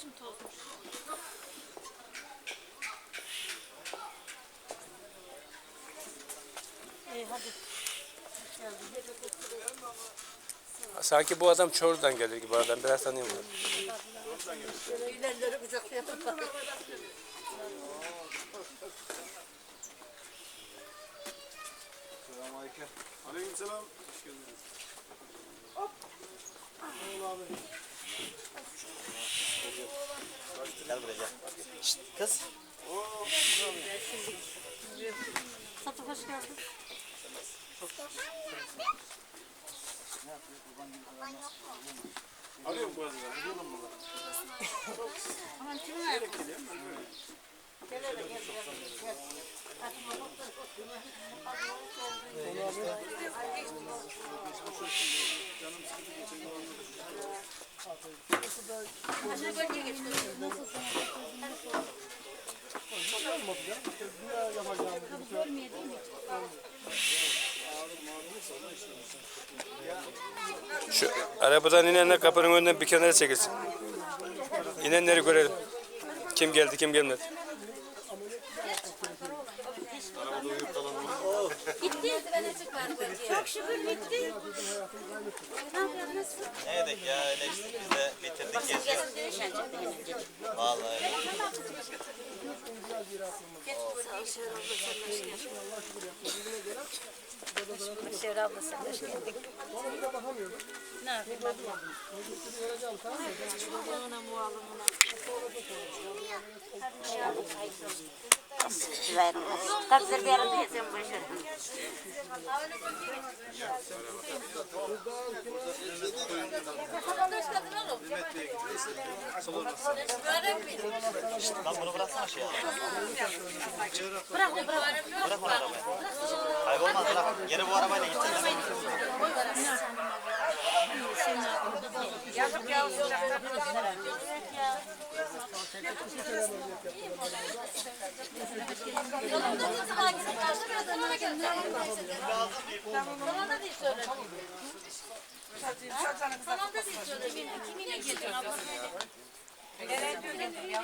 Saçım tozmuş. İyi hadi. Sanki bu adam Çorlu'dan gelir gibi adam. Biraz tanıyorum bunu. İlerleri kucaklayalım. Selamünaleyküm. Aleykümselam. Hoş geldiniz. Gel buraya gel. Şşt, kız. Satı hoş geldin. Arıyorum bu arada. Biliyorum bunu. Aman kimin ayakkabı? Gel hele gel gel. gel. Aşağı bölgeye geçti. Nasılsın? Şu arabadan inenler kapının önünden bir kenara çekilsin. İnenleri görelim. Kim geldi kim gelmedi. Gitti. Çok şükür bitti. Ne yedik ya öyle işte biz de bitirdik benim. Vallahi öyle. Şevra abla sen hoş geldin. Ne yapayım? Yanına mualımına. Verin. Takdir bir arada yesin başarı. Lan bunu bıraksana şey al. Bırak bırak. Bırak onu arabaya. Kaybolmaz bırak. Yine bu arabayla gideceğiz. değil mi? Sana da değil söyle. Sana da değil söyle. Kiminle geliyorsun abla? Nereye diyorsun?